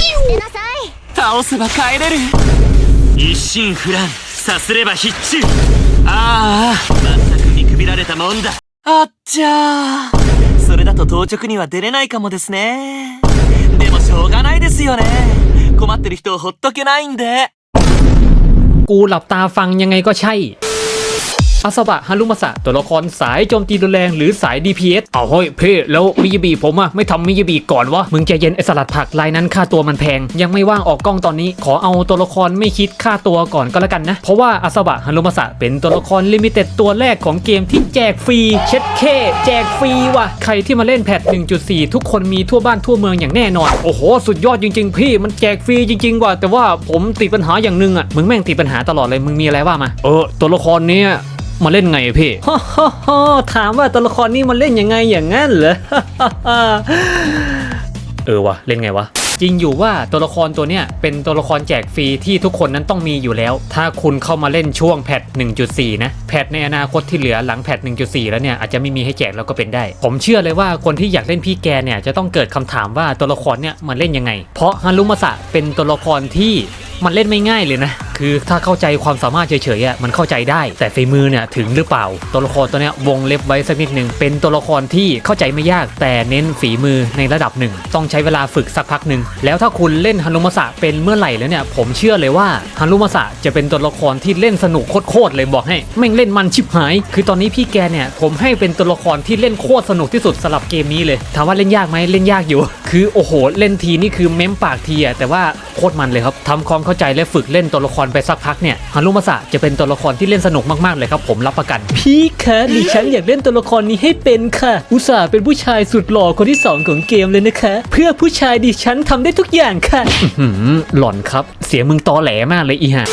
出なさい倒せば帰れる一心不乱さすれば必中ああまったく見くびられたもんだあっちゃーそれだと当直には出れないかもですねでもしょうがないですよね困ってる人をほっとけないんで กูหลับตาฟังยังไงก็ใช่ อาซาบะฮารุมาสะตัวละครสายโจมตีรุนแรงหรือสาย DPS เอาเฮ้ยเพ่แล้วมิยาบิผมอะไม่ทำมิยาบิก่อนวะมึงใจเย็นไอสลัดผักลายนั้นค่าตัวมันแพง ยังไม่ว่างออกกล้องตอนนี้ ขอเอาตัวละครไม่คิดค่าตัวก่อนก็แล้วกันนะ เพราะว่าอาซาบะฮารุมาสะเป็นตัวละครลิมิเต็ดตัวแรกของเกมที่แจกฟรีเช็ดเคแจกฟรีว่ะใครที่มาเล่นแพท1.4 ทุกคนมีทั่วบ้านทั่วเมืองอย่างแน่นอนโอ้โหสุดยอดจริง ๆ พี่มันแจกฟรีจริงๆว่ะแต่ว่าผมติดปัญหาอย่างหนึ่งอะมึงแม่งติดปัญหาตลอดเลยมึงมีอะไรว่ามาเออตัวละครเนี้ย มาเล่นไงพี่ถามว่าตัวละครนี้มันเล่นยังไงอย่างนั้นเหรอ เออวะเล่นไงวะ จริงอยู่ว่าตัวละครตัวเนี้ยเป็นตัวละครแจกฟรีที่ทุกคนนั้นต้องมีอยู่แล้ว ถ้าคุณเข้ามาเล่นช่วงแพท 1.4 นะ แพทในอนาคตที่เหลือหลังแพท 1.4 แล้วเนี่ยอาจจะไม่มีให้แจกแล้วก็เป็นได้ ผมเชื่อเลยว่าคนที่อยากเล่นพี่แกเนี่ยจะต้องเกิดคำถามว่าตัวละครเนี่ยมันเล่นยังไง เพราะฮารุมาสะเป็นตัวละครที่มันเล่นไม่ง่ายเลยนะ คือถ้าเข้าใจความสามารถเฉยๆอะมันเข้าใจได้ แต่ฝีมือเนี่ยถึงหรือเปล่า ตัวละครตัวเนี้ยวงเล็บไว้สักนิดหนึ่งเป็นตัวละครที่เข้าใจไม่ยากแต่เน้นฝีมือในระดับหนึ่ง ต้องใช้เวลาฝึกสักพักหนึ่งแล้วถ้าคุณเล่นฮานุมาสะเป็นเมื่อไหร่แล้วเนี่ยผมเชื่อเลยว่าฮานุมาสะจะเป็นตัวละครที่เล่นสนุกโคตรๆเลยบอกให้แม่งเล่นมันชิบหาย คือตอนนี้พี่แกเนี่ยผมให้เป็นตัวละครที่เล่นโคตรสนุกที่สุดสำหรับเกมนี้เลยถามว่าเล่นยากไหมเล่นยากอยู่ คือโอ้โห เล่นทีนี่คือเม้มปากทีอะแต่ว่าโคตรมันเลยครับทำความเข้าใจและฝึกเล่นตัวละครไปสักพักเนี่ยฮารุมาสะจะเป็นตัวละครที่เล่นสนุกมากๆเลยครับผมรับประกัน พี่คะดิฉันอยากเล่นตัวละครนี้ให้เป็นค่ะ อุตส่าห์เป็นผู้ชายสุดหล่อคนที่สองของเกมเลยนะคะ เพื่อผู้ชายดิฉันทำได้ทุกอย่างค่ะอื้อหือหล่อนครับ เสียงมึงตอแหลมากเลยอีห่า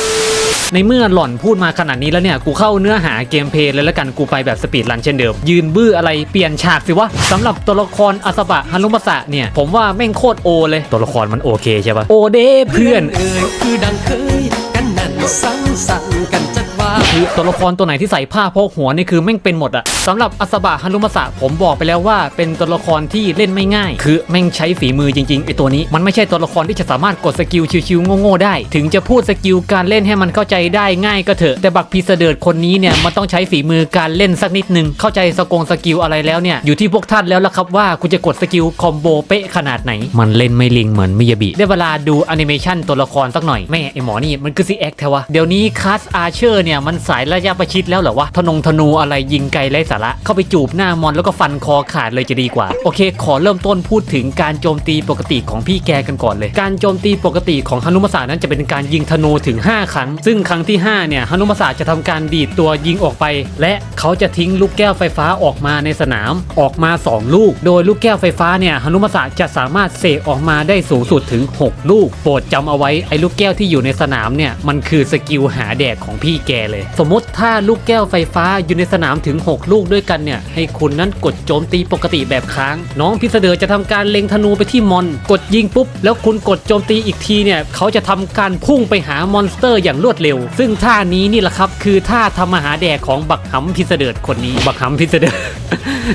ในเมื่อหล่อนพูดมาขนาดนี้แล้วเนี่ย กูเข้าเนื้อหาเกมเพลย์เลยแล้วกันกูไปแบบสปีดรันเช่นเดิม ยืนบื้ออะไรเปลี่ยนฉากสิวะสำหรับตัวละครอาสบะฮานุมาสะเนี่ย ผมว่าแม่งโคตรโอเลย ตัวละครมันโอเคใช่ปะโอเด้เพื่อนเอ่ยคือดังเคยกันนั่นสังสรรค์กันจัดว่า คือตัวละครตัวไหนที่ใส่ผ้าโพกหัวนี่คือแม่งเป็นหมดอะสำหรับอสบะฮารุมาสะผมบอกไปแล้วว่าเป็นตัวละครที่เล่นไม่ง่าย คือแม่งใช้ฝีมือจริงๆไอตัวนี้มันไม่ใช่ตัวละครที่จะสามารถกดสกิลชิวๆโง่ๆได้ ถึงจะพูดสกิลการเล่นให้มันเข้าใจได้ง่ายก็เถอะแต่บักพีเสดิร์ดคนนี้เนี่ยมันต้องใช้ฝีมือการเล่นสักนิดนึงเข้าใจสกงสกิลอะไรแล้วเนี่ยอยู่ที่พวกท่านแล้วล่ะครับว่าคุณจะกดสกิลคอมโบเป๊ะขนาดไหน มันเล่นไม่ลิงเหมือนมิยาบิได้เวลาดูแอนิเมชันตัวละครสักหน่อยแม่ไอหมอนี่มันคือซีแอคแทวะเดี๋ยวนี้คัสอาเชอร์เนี่ยมันสายระยะประชิดแล้วเหรอวะธนงธนูอะไรยิงไกลไร้สาระ เข้าไปจูบหน้ามอนแล้วก็ฟันคอขาดเลยจะดีกว่า โอเค ขอเริ่มต้นพูดถึงการโจมตีปกติของพี่แกกันก่อนเลย การโจมตีปกติของฮนุมาสานั้นจะเป็นการยิงธนูถึง 5 ครั้ง ซึ่งครั้งที่ 5 เนี่ยฮนุมาสาจะทำการดีดตัวยิงออกไป และเขาจะทิ้งลูกแก้วไฟฟ้าออกมาในสนามออกมา 2 ลูก โดยลูกแก้วไฟฟ้าเนี่ยฮนุมาสาจะสามารถเสกออกมาได้สูงสุดถึง 6 ลูก โปรดจำเอาไว้ไอ้ลูกแก้วที่อยู่ในสนามเนี่ยมันคือสกิลหาแดกของพี่แกเลยสมมติถ้าลูกแก้วไฟฟ้าอยู่ในสนามถึง 6 ลูกด้วยกันเนี่ย ให้คุณนั้นกดโจมตีปกติแบบค้าง น้องพิสเดอร์จะทำการเล็งธนูไปที่มอน กดยิงปุ๊บ แล้วคุณกดโจมตีอีกทีเนี่ยเขาจะทำการพุ่งไปหามอนสเตอร์อย่างรวดเร็ว ซึ่งท่านี้นี่แหละครับคือท่าทำมหาแดกของบักหำพิสเดอร์คนนี้บักหำพิสเดอร์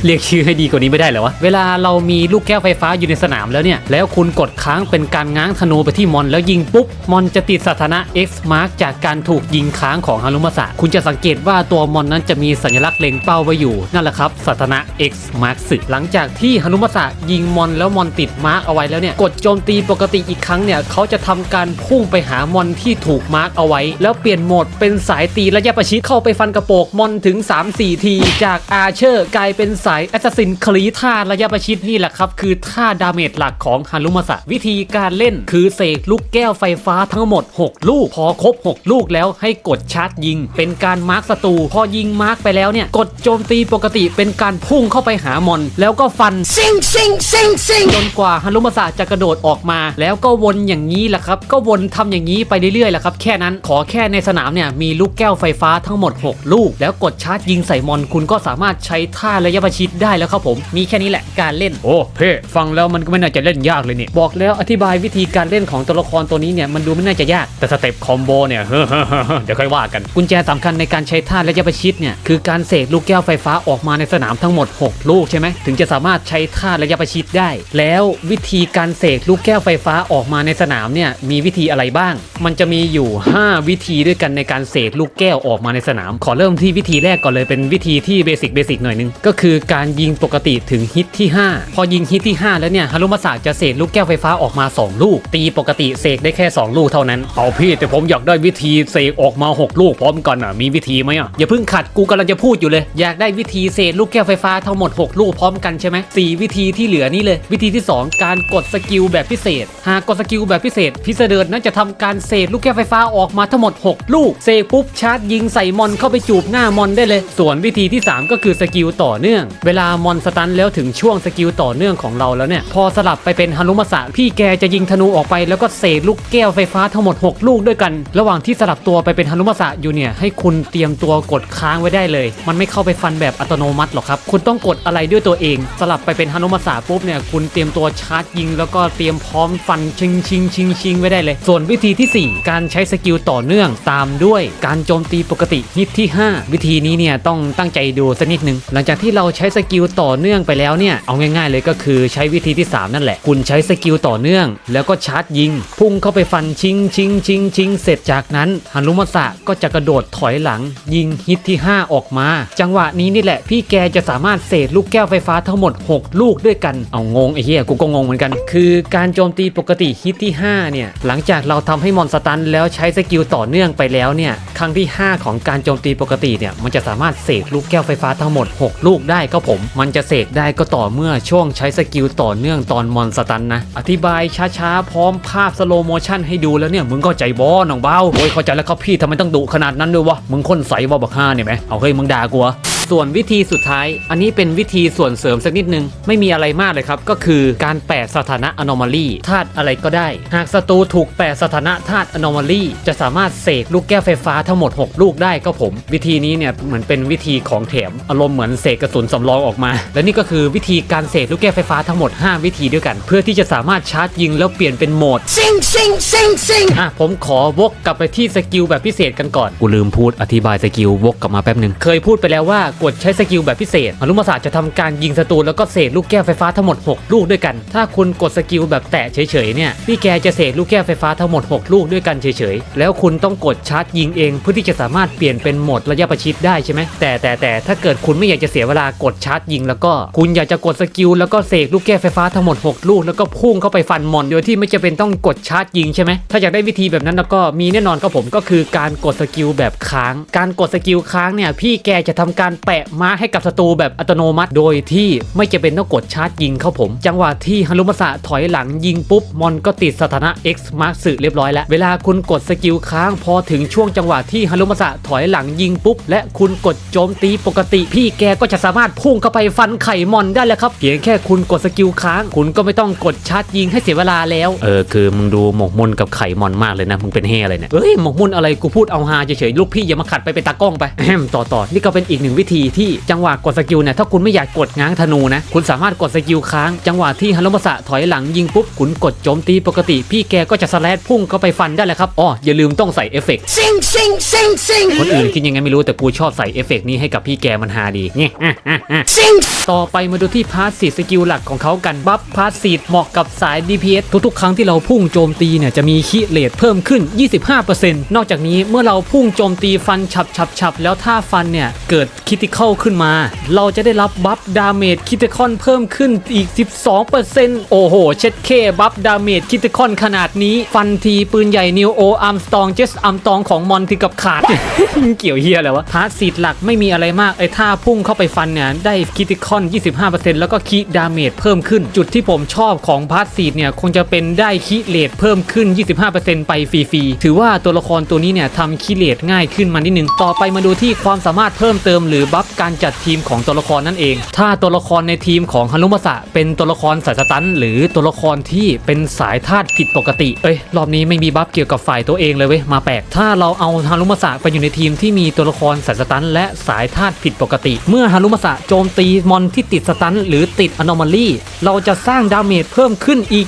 เรียกชื่อให้ดีกว่านี้ไม่ได้เหรอวะ เวลาเรามีลูกแก้วไฟฟ้าอยู่ในสนามแล้วเนี่ย แล้วคุณกดค้างเป็นการง้างธนูไปที่มอน แล้วยิงปุ๊บ มอนจะติดสถานะ X mark จากการถูกยิงค้างของฮารุมาสะคุณจะสังเกตว่าตัวมอนนั้นจะมีสัญลักษณ์เล็งเป้าไว้อยู่ นั่นแหละครับสถานะ X mark สึหลังจากที่ฮารุมาสะยิงมอนแล้วมอนติดมาร์กเอาไว้แล้วเนี่ย กดโจมตีปกติอีกครั้งเนี่ยเขาจะทำการพุ่งไปหามอนที่ถูกมาร์กเอาไว้ แล้วเปลี่ยนโหมดเป็นสายตีระยะประชิดเข้าไปฟันกระโปกมอนถึง 3-4 ที จากอาเชอร์กลายเป็นสายแอสซัสซินคลีท่าระยะประชิดนี่แหละครับ คือท่าดาเมจหลักของฮารุมาสะวิธีการเล่นคือเสกลูกแก้วไฟฟ้าทั้งหมด 6 ลูก พอครบ 6 ลูกแล้วให้กดชาร์จยิง เป็นการมาร์กศัตรูพอยิงมาร์กไปแล้วเนี่ย กดโจมตีปกติเป็นการพุ่งเข้าไปหามอน แล้วก็ฟันซิงซิงซิงซิงจนกว่าฮารุมาสะจะกระโดดออกมา แล้วก็วนอย่างนี้แหละครับ ก็วนทำอย่างนี้ไปเรื่อยๆแหละครับแค่นั้นขอแค่ในสนามเนี่ยมีลูกแก้วไฟฟ้าทั้งหมด 6 ลูก แล้วกดชาร์จยิงใส่มอนคุณก็สามารถใช้ท่าระยะยะประชิดได้แล้วครับผม มีแค่นี้แหละการเล่น โอ้เพ่ฟังแล้วมันก็ไม่น่าจะเล่นยากเลยเนี่ยบอกแล้วอธิบายวิธีการเล่นของตัวละครตัวนี้เนี่ยมันดูไม่น่าจะยากแต่สเต็ปคอมโบเนี่ย เดี๋ยวค่อยว่ากัน กุญแจสำคัญในการใช้ท่าระยะประชิดเนี่ยคือการเสกลูกแก้วไฟฟ้าออกมาในสนามทั้งหมด 6 ลูกใช่ไหมถึงจะสามารถใช้ท่าระยะประชิดได้ แล้ววิธีการเสกลูกแก้วไฟฟ้าออกมาในสนามเนี่ยมีวิธีอะไรบ้าง มันจะมีอยู่ 5 วิธีด้วยกันในการเสกลูกแก้วออกมาในสนาม ขอเริ่มที่วิธีแรกก่อนเลยเป็นวิธีที่เบสิกเบสิกหน่อยนึงก็คืคือการยิงปกติถึงฮิตที่ 5 พอยิงฮิตที่ 5 แล้วเนี่ยฮารุมาสะจะเสกลูกแก้วไฟฟ้าออกมา 2 ลูก ตีปกติเสกได้แค่ 2 ลูกเท่านั้น เอาพี่แต่ผมอยากได้วิธีเสกออกมา 6 ลูกพร้อมกันอะมีวิธีไหมอะอย่าเพิ่งขัดกูกำลังจะพูดอยู่เลย อยากได้วิธีเสกลูกแก้วไฟฟ้าทั้งหมด 6 ลูกพร้อมกันใช่ไหมสี่วิธีที่เหลือนี่เลย วิธีที่ 2 การกดสกิลแบบพิเศษ หากกดสกิลแบบพิเศษ พิเศษเดินนั้นจะทำการเสกลูกแก้วไฟฟ้าออกมาทั้งหมด 6 ลูกเสกปุ๊บชาร์จยิงใส่มอนเข้าไปจูบหน้ามอนได้เลย ส่วนวิธีที่ 3 ก็คือสกิลต่อเนื่องเวลามอนสตันแล้วถึงช่วงสกิลต่อเนื่องของเราแล้วเนี่ย พอสลับไปเป็นฮารุมาสะพี่แกจะยิงธนูออกไปแล้วก็เสกลูกแก้วไฟฟ้าทั้งหมด 6 ลูกด้วยกัน ระหว่างที่สลับตัวไปเป็นฮารุมาสะอยู่เนี่ยให้คุณเตรียมตัวกดค้างไว้ได้เลย มันไม่เข้าไปฟันแบบอัตโนมัติหรอกครับคุณต้องกดอะไรด้วยตัวเอง สลับไปเป็นฮานุมาสะปุ๊บเนี่ยคุณเตรียมตัวชาร์จยิง แล้วก็เตรียมพร้อมฟันชิงชิงชิงชิงไว้ได้เลย ส่วนวิธีที่ 4 การใช้สกิลต่อเนื่องตามด้วย การโจมตีปกติฮิตที่ 5 วิธีนี้เนี่ยต้องตั้งใจดูสักนิดนึงหลังจากที่เราใช้สกิลต่อเนื่องไปแล้วเนี่ย เอาง่ายๆ เลยก็คือใช้วิธีที่ 3 นั่นแหละ คุณใช้สกิลต่อเนื่อง แล้วก็ชาร์จยิง พุ่งเข้าไปฟันชิงชิงชิงชิงเสร็จจากนั้นฮานุมาสะก็จะกระโดดถอยหลัง ยิงฮิตที่ 5 ออกมา จังหวะนี้นี่แหละ พี่แกจะสามารถเสกลูกแก้วไฟฟ้าทั้งหมด 6 ลูกด้วยกัน เอางงไอ้เหี้ยกูก็งงเหมือนกัน คือการโจมตีปกติฮิตที่ 5 เนี่ย หลังจากเราทำให้มอนสตันแล้วใช้สกิลต่อเนื่องไปแล้วเนี่ย ครั้งที่ 5 ของการโจมตีปกติเนี่ย มันจะสามารถเสกลูกแก้วไฟฟ้าทั้งหมด 6 ลูกได้ก็ผม มันจะเสกได้ก็ต่อเมื่อช่วงใช้สกิลต่อเนื่องตอนมอนสตันนะ อธิบายช้าๆ พร้อมภาพสโลโมชั่นให้ดูแล้วเนี่ยมึงก็ใจบอน้องเบ้าโอ้ยเข้าใจแล้วครับพี่ทำไมต้องดุขนาดนั้นด้วยวะมึงคนใสว่าบักห้าเนี่ยไหมเอาเฮ้ยมึงด่ากูเหรอ ส่วนวิธีสุดท้าย อันนี้เป็นวิธีส่วนเสริมสักนิดนึง ไม่มีอะไรมากเลยครับ ก็คือการแปะสถานะ anomaly ธาตุอะไรก็ได้ หากศัตรูถูกแปะสถานะธาตุ anomaly จะสามารถเสกลูกแก้วไฟฟ้าทั้งหมด 6 ลูกได้ก็ผม วิธีนี้เนี่ยเหมือนเป็นวิธีของแถมอารมณ์เหมือนเสกกระสุนสำรองออกมา และนี่ก็คือวิธีการเสกลูกแก้วไฟฟ้าทั้งหมด 5 วิธีด้วยกัน เพื่อที่จะสามารถชาร์จยิงแล้วเปลี่ยนเป็นโหมด Sing sing sing sing อะผมขอวกกลับไปที่สกิลแบบพิเศษกันก่อนกูลืมพูดอธิบายสกิลวกกลับมาแป๊บหนึ่งเคยพูดไปแล้วว่ากดใช้สกิลแบบพิเศษอนุมาศาสตร์จะทำการยิงศัตรูแล้วก็เสกลูกแก้วไฟฟ้าทั้งหมด 6 ลูกด้วยกัน ถ้าคุณกดสกิลแบบแตะเฉยๆเนี่ยพี่แกจะเสกลูกแก้วไฟฟ้าทั้งหมด 6 ลูกด้วยกันเฉยๆ แล้วคุณต้องกดชาร์จยิงเองเพื่อที่จะสามารถเปลี่ยนเป็นโหมดระยะประชิดได้ใช่ไหมแต่แต่แต่ถ้าเกิดคุณไม่อยากจะเสียเวลากดชาร์จยิง แล้วก็คุณอยากจะกดสกิลแล้วก็เสกลูกแก้วไฟฟ้าทั้งหมด 6 ลูกแล้วก็พุ่งเข้าไปฟันมอนโดยที่ไม่จำเป็นต้องกดชาร์จยิงใช่ไหมถ้าอยากได้วิธีแบบนั้นแล้วก็มีแน่นอนครับผมก็คือการกดสกิลแบบค้าง การกดสกิลค้างเนี่ยพี่แกจะทำการแปะม้าให้กับศัตรูแบบอัตโนมัติ โดยที่ไม่จำเป็นต้องกดชาร์จยิงครับผม จังหวะที่ฮารุมาสะถอยหลังยิงปุ๊บ มอนก็ติดสถานะ X mark สึเรียบร้อยแล้ว เวลาคุณกดสกิลค้างพอถึงช่วงจังหวะที่ฮารุมาสะถอยหลังยิงปุ๊บ และคุณกดโจมตีปกติ พี่แกก็จะสามารถพุ่งเข้าไปฟันไข่มอนได้แล้วครับเพียงแค่คุณกดสกิลค้าง คุณก็ไม่ต้องกดชาร์จยิงให้เสียเวลาแล้วเออคือมึงดูหมกมุ่นกับไข่มอนมากเลยนะมึงเป็นเฮอะไรเนี่ยเอ้ยหมกมุ่นอะไรกูพูดเอาฮาเฉยๆลูกพี่อย่ามาขัดไปเป็นตากล้องไปแอมต่อต่อนี่ก็เป็นอีกหนึ่งวิธีที่จังหวะกดสกิลเนี่ยถ้าคุณไม่อยากกดง้างธนูนะคุณสามารถกดสกิลค้างจังหวะที่ฮารุมาสะถอยหลังยิงปุ๊บคุณกดโจมตีปกติ พี่แกก็จะสแลดพุ่งเข้าไปฟันได้เลยครับอ๋ออย่าลืมต้องใส่เอฟเฟกต์ Sing sing sing sing คนอื่นคิดยังไงไม่รู้แต่กูชอบใส่เอฟเฟกต์นี้ให้กับพี่แกมันฮาดีเนี่ย Sing ต่อไปมาดูที่พาสซีฟสกิลหลักของเขากันบัฟพาสซีฟเหมาะกับสาย DPS ทุกๆ ครั้งที่เราพุ่งโจมตีเนี่ยจะมีคิเลทเพิ่มขึ้น 25%นอกจากนี้เมื่อเราพุ่งโจมตีฟันฉับฉับฉับแล้วถ้าฟันเนี่ยเกิดคิติคอลขึ้นมา เราจะได้รับบัฟดาเมจคิติคอนเพิ่มขึ้นอีก 12%โอ้โห เช็ดเคบัฟดาเมจคิติคอนขนาดนี้ ฟันทีปืนใหญ่นิวโออาร์มสตองเจสอาร์มตองของมอนที่กับขาด เกี่ยวเฮียอะไรวะพาสซีฟหลักไม่มีอะไรมากไอ้ท่าพุ่งเข้าไปฟันเนี่ยได้คิติคอน 25%แล้วก็คิดาเมจเพิ่มขึ้น จุดที่ผมชอบของพาสซีฟเนี่ยคงจะเป็นได้คิเลทเพิ่มขึ้น 25%ไปฟรีๆถือว่าตัวละครตัวนี้เนี่ยทำคิเลทง่ายขึ้นมานิดนึงต่อไปมาดูที่ความสามารถเพิ่มเติมหรือบัฟการจัดทีมของตัวละครนั่นเอง ถ้าตัวละครในทีมของฮารุมาสะเป็นตัวละครสายสตันหรือตัวละครที่เป็นสายธาตุผิดปกติ เอ้ยรอบนี้ไม่มีบัฟเกี่ยวกับฝ่ายตัวเองเลยเว้ยมาแปลก ถ้าเราเอาฮารุมาสะไปอยู่ในทีมที่มีตัวละครสายสตันและสายธาตุผิดปกติ เมื่อฮารุมาสะโจมตีมอนที่ติดสตันหรือติดอนอมาลีเราจะสร้างดาเมจเพิ่มขึ้นอีก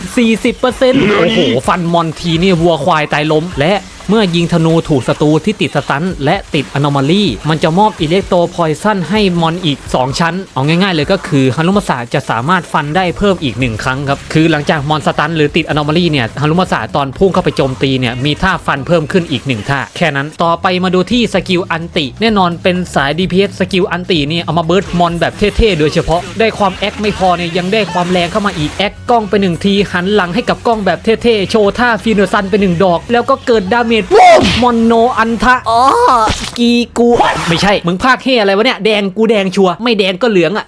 40%โอ้โหฟันมอนทีนี่วัวควายตายล้มและ เมื่อยิงธนูถูกศัตรูที่ติดสตันและติดอนอมาลีมันจะมอบอิเล็กโตพอยซันให้มอนอีก 2 ชั้น เอาง่ายๆเลยก็คือฮารุมาสะจะสามารถฟันได้เพิ่มอีก 1 ครั้งครับ คือหลังจากมอนสตันหรือติดอนอมาลีเนี่ยฮารุมาสะตอนพุ่งเข้าไปโจมตีเนี่ยมีท่าฟันเพิ่มขึ้นอีกหนึ่งท่า แค่นั้นต่อไปมาดูที่สกิลอันติ แน่นอนเป็นสาย DPS สกิลอันติเนี่ยเอามาเบิร์ดมอนแบบเท่ๆโดยเฉพาะได้ความแอคไม่พอเนี่ยยังได้ความแรงเข้ามาอีกแอคกล้องไปหนึ่งทีหันหลังให้กับกล้องแบบเท่ๆโชว์ท่าฟีเนซันไปหนึ่งดอก แล้วก็เกิดดาเมจวูมมอนโนอันทะอ๋อกีกูไม่ใช่มึงภาคเฮอะไรวะเนี่ยแดงกูแดงชัวร์ไม่แดงก็เหลืองอะ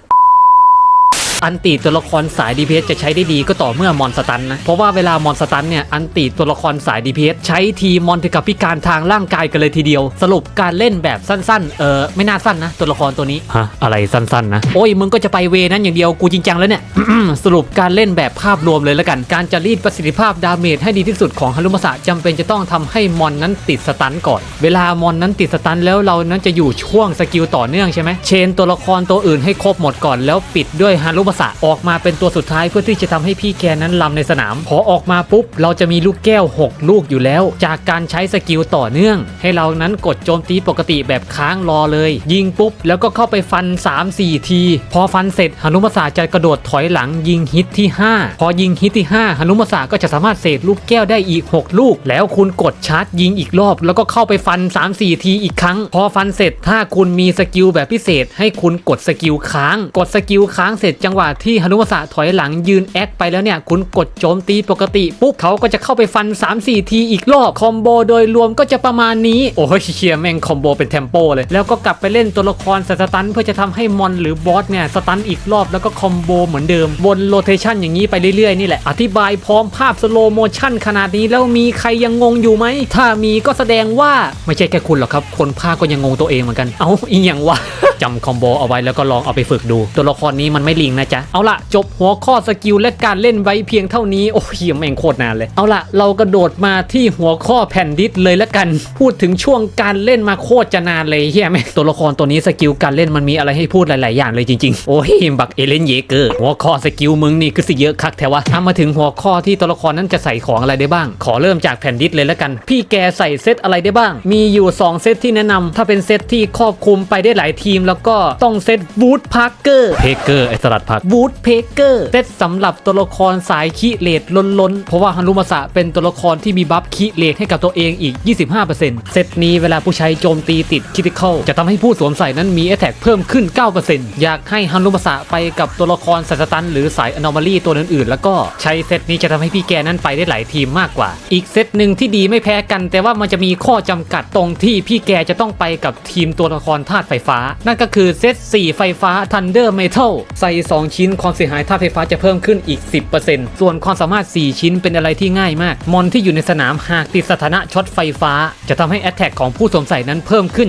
อันติตัวละครสาย DPS จะใช้ได้ดีก็ต่อเมื่อมอนสตันนะ เพราะว่าเวลามอนสตันเนี่ยอันติตัวละครสาย DPS ใช้ทีมอนถึงกับพิการทางร่างกายกันเลยทีเดียว สรุปการเล่นแบบสั้นๆ เออไม่น่าสั้นนะ ตัวละครตัวนี้ ฮะ อะไรสั้นๆนะ โอ้ย มึงก็จะไปเวนั้นอย่างเดียวกูจริงจังแล้วเนี่ย สรุปการเล่นแบบภาพรวมเลยแล้วกัน การจะรีดประสิทธิภาพดาเมจให้ดีที่สุดของฮารุมาสะจำเป็นจะต้องทำให้มอนนั้นติดสตันก่อน เวลามอนนั้นติดสตันแล้วเรานั้นจะอยู่ช่วงสกิลต่อเนื่องใช่ไหมเชนตัวละครตัวอื่นให้ครบหมดก่อนแล้วปิดด้วยฮารุมาสะออกมาเป็นตัวสุดท้ายเพื่อที่จะทำให้พี่แกนั้นลำในสนาม พอออกมาปุ๊บ เราจะมีลูกแก้ว 6 ลูกอยู่แล้ว จากการใช้สกิลต่อเนื่อง ให้เรานั้นกดโจมตีปกติแบบค้างรอเลย ยิงปุ๊บ แล้วก็เข้าไปฟัน 3-4 ที พอฟันเสร็จฮานุมาสาจะกระโดดถอยหลังยิงฮิตที่ 5 พอยิงฮิตที่5ฮานุมาสาก็จะสามารถเสกลูกแก้วได้อีก 6 ลูก แล้วคุณกดชาร์จยิงอีกรอบ แล้วก็เข้าไปฟัน 3-4 ทีอีกครั้ง พอฟันเสร็จถ้าคุณมีสกิลแบบพิเศษ ให้คุณกดสกิลค้าง กดสกิลค้างเสร็จจังหวะที่ฮานุมาสาถอยหลังยืนแอคไปแล้วเนี่ย คุณกดโจมตีปกติปุ๊บเขาก็จะเข้าไปฟัน 3-4 ทีอีกรอบคอมโบโดยรวมก็จะประมาณนี้โอ้ยเชียร์แม่งคอมโบเป็นเทมโปเลย แล้วก็กลับไปเล่นตัวละครสตันเพื่อจะทำให้มอนหรือบอสเนี่ยสตันอีกรอบแล้วก็คอมโบเหมือนเดิมวนโรเทชันอย่างนี้ไปเรื่อยๆนี่แหละอธิบายพร้อมภาพสโลโมชั่นขนาดนี้แล้วมีใครยังงงอยู่ไหมถ้ามีก็แสดงว่าไม่ใช่แค่คุณหรอกครับ คนภาคก็ยังงงตัวเองเหมือนกัน เอาอีหยังวะจำคอมโบเอาไว้แล้วก็ลองเอาไปฝึกดู ตัวละครนี้มันไม่ลิงนะจ๊ะ เอาละจบหัวข้อสกิลและการเล่นไว้เพียงเท่านี้ โอ้ยแม่งโคตรนานเลย เอาละเรากระโดดมาที่หัวข้อแผ่นดิสเลยละกัน พูดถึงช่วงการเล่นมาโคตรจะนานเลยเฮียแม่งตัวละครตัวนี้สกิลการเล่นมันมีอะไรให้พูดหลาย ๆ อย่างเลยจริง ๆ โอ้ยบักเอเลนเยเกอร์หัวข้อสกิลมึงนี่คือสิเยอะคักแถวะถ้ามาถึงหัวข้อที่ตัวละครนั้นจะใส่ของอะไรได้บ้าง ขอเริ่มจากแผ่นดิสเลยละกัน พี่แกใส่เซตอะไรได้บ้าง มีอยู่ 2 เซตที่แนะนำถ้าเป็นเซตที่ครอบคลุมไปได้หลายทีม แล้วก็ต้องเซตวูดพาร์เกอร์เพเกอร์ไอสลัดผักวูดเพเกอร์เซตสำหรับตัวละครสายคิเลดล้นๆ เพราะว่าฮารุมาสะเป็นตัวละครที่มีบัฟคิเลดให้กับตัวเองอีก 25%เซตนี้เวลาผู้ใช้โจมตีติดคิติคอลจะทำให้ผู้สวมใส่นั้นมีแอ t แทกเพิ่มขึ้น 9%อยากให้ฮารุมาสะไปกับตัวละครสายสตันหรือสายอนอมาลีตัวอื่นๆ แล้วก็ใช้เซตนี้จะทำให้พี่แกนั้นไปได้หลายทีมมากกว่า อีกเซตหนึ่งที่ดีไม่แพ้กัน แต่ว่ามันจะมีข้อจำกัดตรงที่พี่แกจะต้องไปกับทีมตัวละครธาตุไฟฟ้า นั่นก็คือเซต4ไฟฟ้า Thunder Metal ใส่ 2ชิ้น ความเสียหายธาไฟฟ้าจะเพิ่มขึ้นอีก 10%ส่วนความสามารถ 4 ชิ้นเป็นอะไรที่ง่ายมาก มอนที่อยู่ในสนามหากติดสถานะช็อตไฟฟ้า จะทำให้แอ t แทกของผู้สวมใส่นั้นเพิ่มขึ้น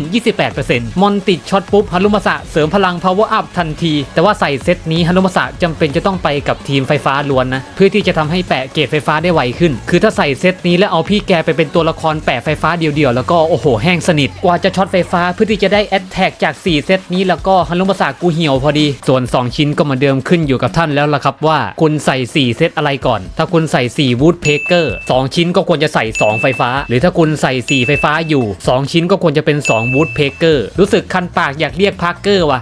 28%มอนติดช็อตปุ๊บฮารุมาสะเสริมพลัง power up ทันที แต่ว่าใส่เซตนี้ฮารุมาสะจำเป็นจะต้องไปกับทีมไฟฟ้าล้วนนะเพื่อที่จะทำให้แปะเกรดไฟฟ้าได้ไวขึ้น คือถ้าใส่เซตนี้แล้วเอาพี่แกไปเป็นตัวละครแปะไฟฟ้าเดียวๆแล้วก็โอ้โหแห้งสนิทกว่าจะช็อตไฟฟ้าเพื่อที่จะได้แอ t แทกจาก 4 เซตนี้แล้วก็ฮารุมาสะกูเหี่ยวพอดี ส่วน 2 ชิ้นก็เหมาเดิมิมขึ้นอยู่กับท่านแล้วล่ะครับว่าคุณใส่ 4 เซตอะไรก่อน ถ้าคุณใส่ 4 วูดเพเกอร์2ชิ้นก็ควรจะใส่ 2 ไฟฟ้า หรือถ้าคุณใส่ 4 ไฟฟ้าอยู่ 2 ชิ้นก็ควรจะเป็น 2 วูดเพเกอร์รู้สึกคันปากอยากเรียกพาร์เกอร์ว่ะ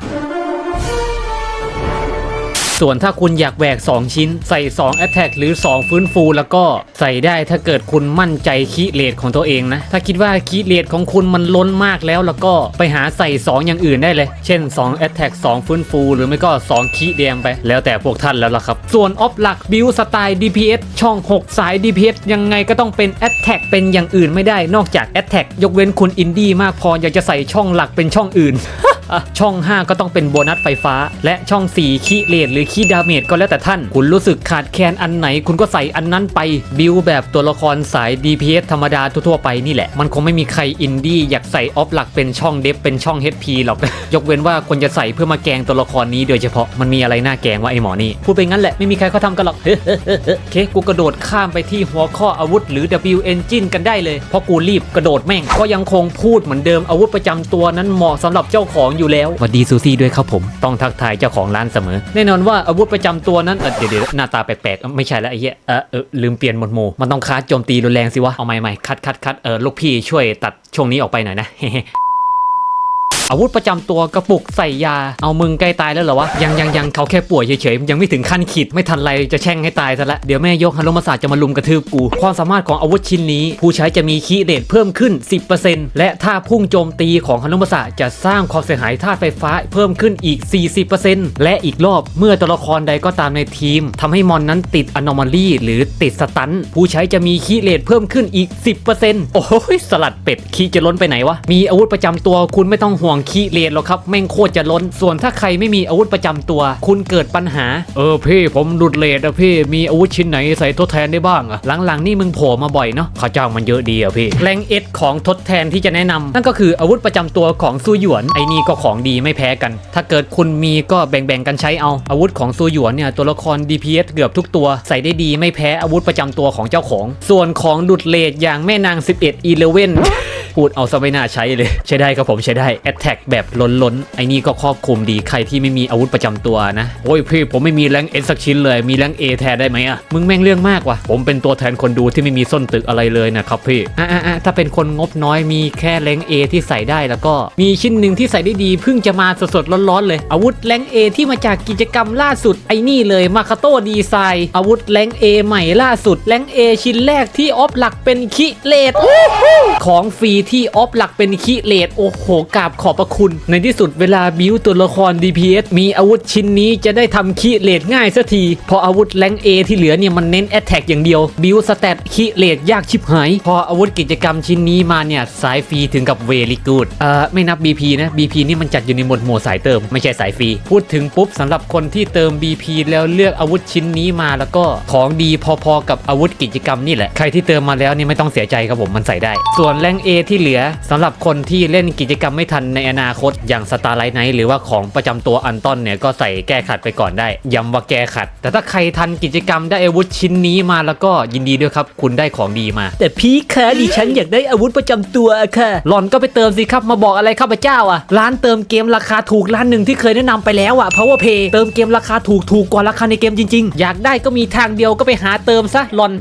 ส่วนถ้าคุณอยากแหวก 2 ชิ้น ใส่ 2 Attack หรือ 2 ฟื้นฟูแล้วก็ใส่ได้ถ้าเกิดคุณมั่นใจคีเลทของตัวเองนะ ถ้าคิดว่าคีเลทของคุณมันล้นมากแล้วแล้วก็ไปหาใส่ 2 อย่างอื่นได้เลย เช่น 2 Attack 2 ฟื้นฟู หรือไม่ก็ 2 คีเดียมไป แล้วแต่พวกท่านแล้วล่ะครับ ส่วนออฟหลักบิวสไตล์ DPS ช่อง 6 สาย DPS ยังไงก็ต้องเป็น Attack เป็นอย่างอื่นไม่ได้นอกจาก Attack ยกเว้นคุณอินดี้มากพออยากจะใส่ช่องหลักเป็นช่องอื่น ช่อง 5 ก็ต้องเป็นโบนัสไฟฟ้า และช่อง4คีเลดหรือคีดาเมจก็แล้วแต่ท่าน คุณรู้สึกขาดแคลนอันไหน คุณก็ใส่อันนั้นไปบิวแบบตัวละครสาย DPS ธรรมดาทั่วๆไปนี่แหละ มันคงไม่มีใครอินดี้อยากใส่ออฟหลักเป็นช่องเดฟเป็นช่อง HP หรอก ยกเว้นว่าคนจะใส่เพื่อมาแกงตัวละครนี้โดยเฉพาะมันมีอะไรน่าแกงวะไอหมอนี่พูดไปงั้นแหละไม่มีใครเขาทำกันหรอกโอเคกูกระโดดข้ามไปที่หัวข้ออาวุธหรือ W Engine กันได้เลยเพราะกูรีบกระโดดแม่งก็ยังคงพูดเหมือนเดิมอาวุธประจำตัวนั้นเหมาะสำหรับเจ้าของอยู่แล้วสวัสดีซูซี่ด้วยครับผม ต้องทักทายเจ้าของร้านเสมอ แน่นอนว่าอาวุธประจำตัวนั้นเออเดี๋ยวหน้าตาแปลกๆไม่ใช่แล้วไอ้เหี้ยเออเออลืมเปลี่ยนหมดโมมันต้องคัดโจมตีรุนแรงสิวะเอาใหม่ๆคัดคัดคัดเออลูกพี่ช่วยตัดช่วงนี้ออกไปหน่อยนะ อาวุธประจำตัวกระปุกใส่ยา เอามึงใกล้ตายแล้วเหรอวะ ยังยังยังเขาแค่ป่วยเฉยๆ ยังไม่ถึงขั้นขีดไม่ทันไรจะแช่งให้ตายซะละ เดี๋ยวแม่ยกฮารุมาศาสตร์จะมาลุมกระทืบกู ความสามารถของอาวุธชิ้นนี้ ผู้ใช้จะมีคีเรทเพิ่มขึ้น 10%และถ้าพุ่งโจมตีของฮารุมาศาสตร์จะสร้างความเสียหายธาตุไฟฟ้าเพิ่มขึ้นอีก 40%และอีกรอบเมื่อตัวละครใดก็ตามในทีมทำให้มอนนั้นติดอนอม a ลีหรือติดสตันผู้ใช้จะมีคีเรทเพิ่มขึ้นอีก 10%โอ้โหสลัดเป็ดคีจะล้นไปไหนวะมีอาวุธประจำตัวคุณไม่ต้องห่วงคีเรทหรอกครับแม่งโคตรจะล้น ส่วนถ้าใครไม่มีอาวุธประจำตัว คุณเกิดปัญหา เออพี่ผมหลุดเลทอะพี่มีอาวุธชิ้นไหนใส่ทดแทนได้บ้างอะหลังๆนี่มึงโผล่มาบ่อยเนาะข้าจ้างมันเยอะดีอะพี่แรงเอ็ดของทดแทนที่จะแนะนำนั่นก็คืออาวุธประจำตัวของซูหยวนไอ้นี่ก็ของดีไม่แพ้กัน ถ้าเกิดคุณมีก็แบ่งๆกันใช้เอาอาวุธของซูหยวนเนี่ยตัวละคร DPS เกือบทุกตัว ใส่ได้ดีไม่แพ้อาวุธประจำตัวของเจ้าของ ส่วนของหลุดเลทอย่างแม่นาง 11 11 พูดเอาซะไม่น่าใช้เลย ใช้ได้ครับผมใช้ได้ Attack แบบล้นๆไอ้นี่ก็ครอบคลุมดีใครที่ไม่มีอาวุธประจำตัวนะ โอ้ยพี่ผมไม่มีแรงเอสักชิ้นเลย มีแรงเอแทนได้ไหมอะมึงแม่งเรื่องมากว่ะผมเป็นตัวแทนคนดูที่ไม่มีส้นตึกอะไรเลยนะครับพี่อะอะอะถ้าเป็นคนงบน้อยมีแค่แรงเอที่ใส่ได้แล้วก็มีชิ้นหนึ่งที่ใส่ได้ดีเพิ่งจะมาสดๆร้อนๆเลย อาวุธแรงเอที่มาจากกิจกรรมล่าสุดไอ้นี่เลยมาคาโต้ดีไซน์อาวุธแรงเอใหม่ล่าสุดแรงเอชิ้นแรกที่ออฟหลักเป็นคิเลตของฟรีที่ออฟหลักเป็นคิเลตโอ้โหกราบขอบพระคุณ ในที่สุดเวลาบิวตัวละคร DPS มีอาวุธชิ้นนี้จะได้ทำคิเลตง่ายสักทีเพราะอาวุธแรงเอที่เหลือเนี่ยมันเน้นแอตแทกอย่างเดียว บิวสแตทคิเลตยากชิบหาย พออาวุธกิจกรรมชิ้นนี้มาเนี่ย สายฟรีถึงกับเวลิกูดเอ่อไม่นับ BP นะ BP นี่มันจัดอยู่ในหมวดหมู่สายเติมไม่ใช่สายฟรีพูดถึงปุ๊บสำหรับคนที่เติม BP แล้วเลือกอาวุธชิ้นนี้มาแล้วก็ของดีพอๆกับอาวุธกิจกรรมนี่แหละใครที่เติมมาแล้วนี่ไม่ต้องเสียใจครับผมมันใส่ได้ ส่วนแรง A ที่เหลือสำหรับคนที่เล่นกิจกรรมไม่ทันในอนาคตอย่างสตาร์ไลท์ไนท์หรือว่าของประจำตัวอันต้นเนี่ยก็ใส่แก้ขัดไปก่อนได้ ย้ำว่าแก้ขัด แต่ถ้าใครทันกิจกรรมได้อาวุธชิ้นนี้มาแล้วก็ยินดีด้วยครับ คุณได้ของดีมา แต่พี่คะดิฉันอยากได้อาวุธประจำตัวค่ะหล่อนก็ไปเติมสิครับมาบอกอะไรข้าพเจ้าอะร้านเติมเกมราคาถูกร้านหนึ่งที่เคยแนะนำไปแล้วอะ Power Pay เติมเกมราคาถูกถูกกว่าราคาในเกมจริงๆ อยากได้ก็มีทางเดียวก็ไปหาเติมซะหล่อน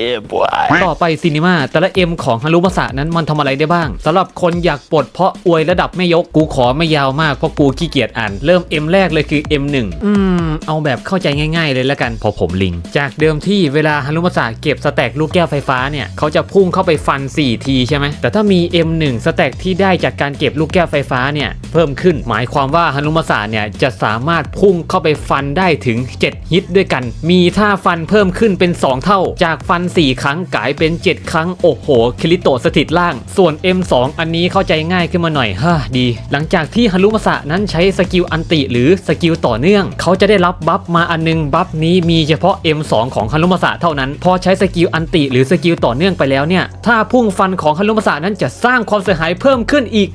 Yeah, boy. ต่อไปซีนีมาแต่ละ M ของฮารุมาสะนั้นมันทำอะไรได้บ้างสำหรับคนอยากปลดเพราะอวยระดับไม่ยกกูขอไม่ยาวมากเพราะกูขี้เกียจอ่าน เริ่ม M แรกเลยคือ M1 อืม เอาแบบเข้าใจง่าย ๆ เลยแล้วกันเพอผมลิง จากเดิมที่เวลาฮารุมาสะเก็บสแต็กลูกแก้วไฟฟ้าเนี่ยเขาจะพุ่งเข้าไปฟัน 4 ทีใช่ไหมแต่ถ้ามี M1 สแต็กที่ได้จากการเก็บลูกแก้วไฟฟ้าเนี่ยเพิ่มขึ้น หมายความว่าฮารุมาสะเนี่ยจะสามารถพุ่งเข้าไปฟันได้ถึง 7 ฮิตด้วยกัน มีท่าฟันเพิ่มขึ้นเป็น 2 เท่า จากฟัน 4 ครั้งกลายเป็น 7 ครั้งโอ้โหคิริโตะสถิตล่าง ส่วน M2 อันนี้เข้าใจง่ายขึ้นมาหน่อยฮ่าดี หลังจากที่ฮารุมาสะนั้นใช้สกิลอันติหรือสกิลต่อเนื่อง เขาจะได้รับบัฟมาอันนึงบัฟนี้มีเฉพาะ M2 ของฮารุมาสะเท่านั้น พอใช้สกิลอันติหรือสกิลต่อเนื่องไปแล้วเนี่ย ถ้าพุ่งฟันของฮารุมาสะนั้นจะสร้างความเสียหายเพิ่มขึ้นอีก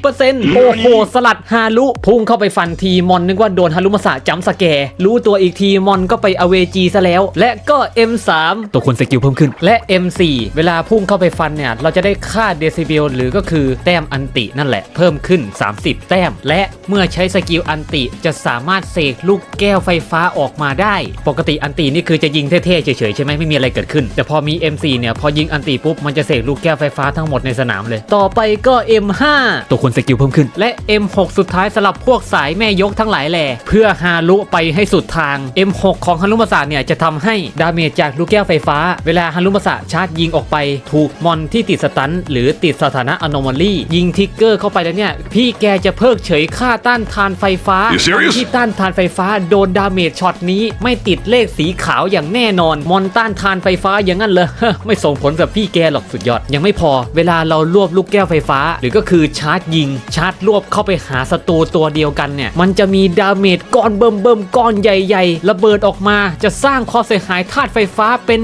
50%โอ้โหสลัดฮารุพุ่งเข้าไปฟันทีมอนนึกว่าโดนฮารุมาสะจัมป์สแกร์รู้ตัวอีกทีมอนก็ไปอเวจีซะแล้ว และก็ M3 ตัวคนสกิลเพิ่มขึ้นและ M4 เวลาพุ่งเข้าไปฟันเนี่ยเราจะได้ค่าเดซิเบลหรือก็คือแต้มอันตินั่นแหละเพิ่มขึ้น 30 แต้ม และเมื่อใช้สกิลอันติจะสามารถเสกลูกแก้วไฟฟ้าออกมาได้ ปกติอันตินี่คือจะยิงเท่ๆเฉยๆใช่ไหมไม่มีอะไรเกิดขึ้น แต่พอมี M4 เนี่ยพอยิงอันติปุ๊บมันจะเสกลูกแก้วไฟฟ้าทั้งหมดในสนามเลย ต่อไปก็ M5 ตัวคนสกิลเพิ่มขึ้น และ M6 สุดท้ายสำหรับพวกสายแม่ยกทั้งหลายแหล่เพื่อฮารุไปให้สุดทาง M6 ของฮารุมาสะเนี่ยจะทำให้ดาเมจจากลูกแก้วไฟฟ้า เวลาฮารุมาสะชาร์จยิงออกไป ถูกมอนที่ติดสตันหรือติดสถานะอนอม a ลี่ยิงทิกเกอร์เข้าไปแล้วเนี่ย พี่แกจะเพิกเฉยค่าต้านทานไฟฟ้า You serious? ที่ต้านทานไฟฟ้าโดนดาเมจช็อตนี้ ไม่ติดเลขสีขาวอย่างแน่นอน มอนต้านทานไฟฟ้าอย่างนั้นเลยไม่ส่งผลกับพี่แกหรอกสุดยอด ยังไม่พอ เวลาเรารวบลูกแก้วไฟฟ้า หรือก็คือชาร์จยิง ชาร์จรวบเข้าไปหาศัตรูตัวเดียวกันเนี่ยมันจะมีดาเมจก้อนเบิ่มเบิ่มๆก้อนใหญ่ ๆ ระเบิดออกมา จะสร้างความเสียหายธาตุไฟฟ้าเป็น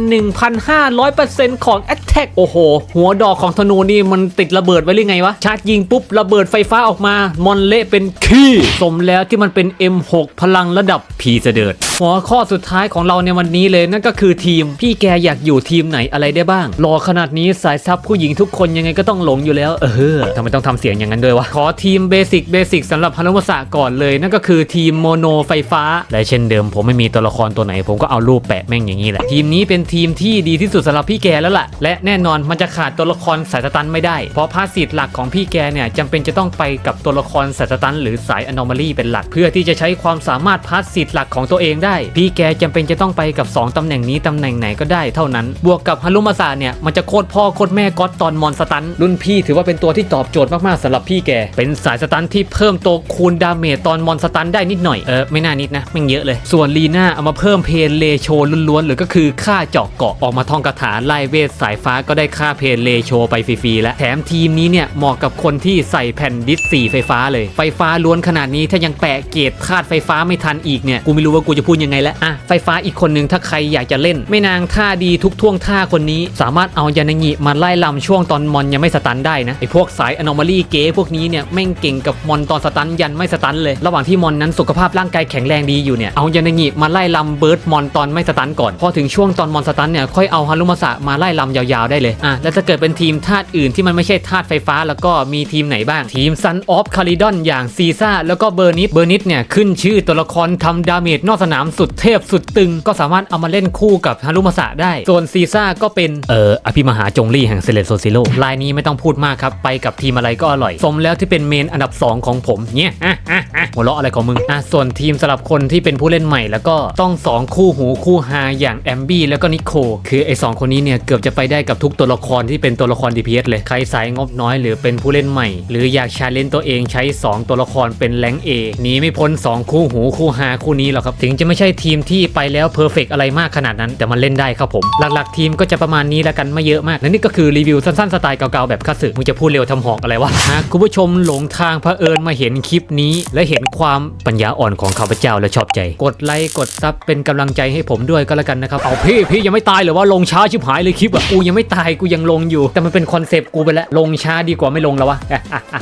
1,500%ของ Attack โอ้โหหัวดอกของธนูนี่มันติดระเบิดไว้หรือไงวะชาร์จยิงปุ๊บระเบิดไฟฟ้าออกมามอนเละเป็นขี้สมแล้วที่มันเป็น M6 พลังระดับพีเสดิดหัวข้อสุดท้ายของเราในวันนี้เลยนั่นก็คือทีม พี่แกอยากอยู่ทีมไหนอะไรได้บ้าง รอขนาดนี้สายซับผู้หญิงทุกคนยังไงก็ต้องหลงอยู่แล้ว เออทำไมต้องทำเสียงอย่างนั้นด้วยวะ ขอทีมเบสิกเบสิกสำหรับฮานุมสะก่อนเลยนั่นก็คือทีมโมโนไฟฟ้า และเช่นเดิม ผมไม่มีตัวละครตัวไหน ผมก็เอารูปแปะแม่งอย่างนี้แหละ ทีมนี้เป็นทีมที่ดีที่สุดสำหรับพี่แกแล้วล่ะ และแน่นอนมันจะขาดตัวละครสายสตันไม่ได้ เพราะพาสซีฟหลักของพี่แกเนี่ยจำเป็นจะต้องไปกับตัวละครสายสตันหรือสายอนอม a ลี่เป็นหลัก เพื่อที่จะใช้ความสามารถพาสซีฟหลักของตัวเองได้ พี่แกจำเป็นจะต้องไปกับ 2ตำแหน่งนี้ตำแหน่งไหนก็ได้เท่านั้น บวกกับฮารุมาสะเนี่ยมันจะโคตรพ่อโคตรแม่ก๊อตตอนมอนสตันรุ่นพี่ถือว่าเป็นตัวที่ตอบโจทย์มากๆสำหรับพี่แกเป็นสายสตันที่เพิ่มตัวคูณดาเมจตอนมอนสตันได้นิดหน่อยเออไม่น่านิดนะแม่งเยอะเลย ส่วนลีน่าเอามาเพิ่มเพนเลโชล้วนๆหรือก็คือค่าเจาะเกาะออกมาท่องคาถาไล่เวทสายฟ้าก็ได้ค่าเพนเลโชไปฟรีๆแล้วแถมทีมนี้เนี่ยเหมาะกับคนที่ใส่แผ่นดิสสีไฟฟ้าเลย ไฟฟ้าล้วนขนาดนี้ถ้ายังแปะเกรดคาดไฟฟ้าไม่ทันอีกเนี่ยกูไม่รู้ว่ากูจะพูดยังไงแล้วอะไฟฟ้าอีกคนนึงถ้าใครอยากจะเล่น ไม่นางท่าดีทุกท่วงท่าคนนี้ สามารถเอายานางิมาไล่ลำช่วงตอนมอนยังไม่สตันได้นะไอพวกสายอนอม a ลี่เก๋พวกนี้เนี่ยแม่งเก่งกับมอนตอนสตันยันไม่สตันเลย ระหว่างที่มอนนั้นสุขภาพร่างกายแข็งแรงดีอยู่เนี่ยเอายานางิมาไล่ลำเบิร์ดมอนตอนไม่สตันก่อนพอถึงช่วงตอนมอนสตันเนี่ยค่อยเอาฮารุมาสะมาไล่ลำยาวๆได้เลยอะแล้วถ้าเกิดเป็นทีมธาตุอื่นที่มันไม่ใช่ธาตุไฟฟ้า แล้วก็มีทีมไหนบ้าง ทีมซันออฟคาริดอนอย่างซีซ่าแล้วก็เบอร์นิสเบอร์นิสเนี่ยขึ้นชื่อตัวละครทำดาเมจนอกสนามสุดเทพสุดตึง ก็สามารถเอามาเล่นคู่กับฮารุมาสะได้ ส่วนซีซ่าก็เป็นเอ่ออภิมหาจงลี่แห่งเซเลโซซิโลลายนี้ไม่ต้องพูดมากครับ ไปกับทีมอะไรก็อร่อย สมแล้วที่เป็นเมนอันดับ 2 ของผมเนี่ยอะอะอะหัวเราะอะไรของมึงอะส่วนทีมสำหรับคนที่เป็นผู้เล่นใหม่ แล้วก็ต้องสองคู่หูคู่ฮาอย่างแอมบี้แล้วก็นิโค คือไอ้สคนนี้เนี่ยเกือบจะไปได้กับทุกตัวละครที่ที่เป็นตัวละคร DPS เลย ใครสายงบน้อยหรือเป็นผู้เล่นใหม่ หรืออยากชาเลนตัวเองใช้ 2 ตัวละครเป็นแรงเอหนีไม่พ้น 2 คู่หูคู่ฮาคู่นี้หรอกครับ ถึงจะไม่ใช่ทีมที่ไปแล้วเพอร์เฟกอะไรมากขนาดนั้น แต่มันเล่นได้ครับผม หลักๆ ทีมก็จะประมาณนี้แล้วกันไม่เยอะมากและนี่ก็คือรีวิวสั้นๆสไตล์เก่าๆแบบคัสึมึงจะพูดเร็วทำหอกอะไรวะหากคุณผู้ชมหลงทางเผอิญมาเห็นคลิปนี้ และเห็นความปัญญาอ่อนของข้าพเจ้าและชอบใจ กดไลค์กดซับเป็นกำลังใจให้ผมด้วยก็แล้วกันนะครับเอาพี่พี่ยังไม่ตายหรือว่าลงช้าชิบหายเลยคลิปอะกูยังไม่ตายกูยังลงอยู่ แต่มันเป็นคอนเซปต์กูไปแล้ว ลงช้าดีกว่าไม่ลงแล้ววะ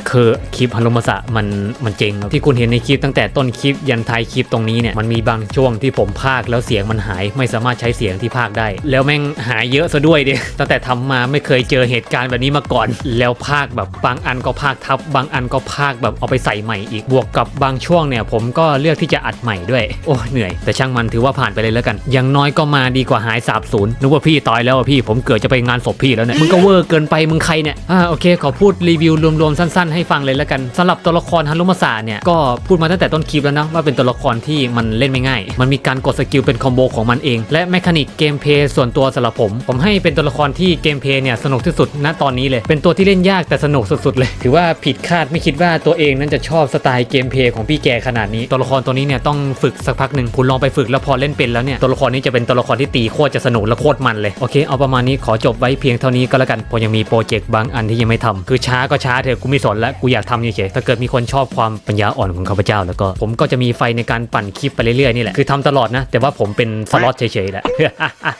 คือคลิปฮันโลมาสะมันมันเจ๋งครับที่คุณเห็นในคลิปตั้งแต่ต้นคลิปยันท้ายคลิปตรงนี้เนี่ยมันมีบางช่วงที่ผมพากย์แล้วเสียงมันหายไม่สามารถใช้เสียงที่พากย์ได้ แล้วแม่งหายเยอะซะด้วยดิตั้งแต่ทำมาไม่เคยเจอเหตุการณ์แบบนี้มาก่อน แล้วพากย์แบบบางอันก็พากย์ทับบางอันก็พากย์แบบเอาไปใส่ใหม่อีกบวกกับบางช่วงเนี่ย ผมก็เลือกที่จะอัดใหม่ด้วย โอ้เหนื่อย แต่ช่างมันถือว่าผ่านไปเลยแล้วกันอย่างน้อยก็มาดีกว่าหายสาบสูญนึกว่าพี่ตายแล้วอะพี่ผมเกิดจะไปงานศพพี่แล้วเนี่ยมึงก็เวอร์เกินไปมึงใครเนี่ยอ่าโอเค ขอพูดรีวิวรวมๆสั้นๆให้ฟังเลยแล้วกันสำหรับตัวละครฮารุมาสะเนี่ยก็พูดมาตั้งแต่ต้นคลิปแล้วนะว่าเป็นตัวละครที่มันเล่นไม่ง่าย มันมีการกดสกิลเป็นคอมโบของมันเอง และแมคานิกเกมเพลย์ส่วนตัวสำหรับผม ผมให้เป็นตัวละครที่เกมเพลย์เนี่ยสนุกที่สุดณตอนนี้เลย เป็นตัวที่เล่นยากแต่สนุกสุดๆเลย ถือว่าผิดคาดไม่คิดว่าตัวเองนั้นจะชอบสไตล์เกมเพลย์ของพี่แกขนาดนี้ตัวละครตัวนี้เนี่ยต้องฝึกสักพักหนึ่งคุณลองไปฝึกแล้วพอเล่นเป็นแล้วเนี่ยตัวละครนี้จะเป็นตัวละครที่ตีโคตรจะสนุกและโคตรมันเลยโอเคเอาประมาณนี้ขอจบไว้เพียงเท่านี้ก็แล้วกันผมยังมีโปรเจกต์บางอันที่ยังไม่ทำ คือช้าก็ช้าเถอะกูไม่สนและกูอยากทำเฉยๆถ้าเกิดมีคนชอบความปัญญาอ่อนของข้าพเจ้า แล้วก็ผมก็จะมีไฟในการปั่นคลิปไปเรื่อยๆนี่แหละคือทำตลอดนะ แต่ว่าผมเป็นสล็อตเฉยๆแหละ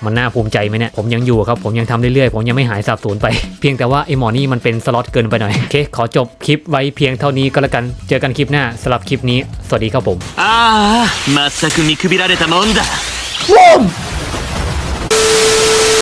มันน่าภูมิใจไหมเนี่ยผมยังอยู่ครับผมยังทำเรื่อยๆ ผมยังไม่หายสับสนไป เพียงแต่ว่าไอ้หมอนี่มันเป็นสล็อตเกินไปหน่อยโอเคขอจบคลิปไว้เพียงเท่านี้ก็แล้วกันเจอกันคลิปหน้าสำหรับคลิปนี้ สวัสดีครับผมอ่ามาสักมิคุบิราเรตมอนดะ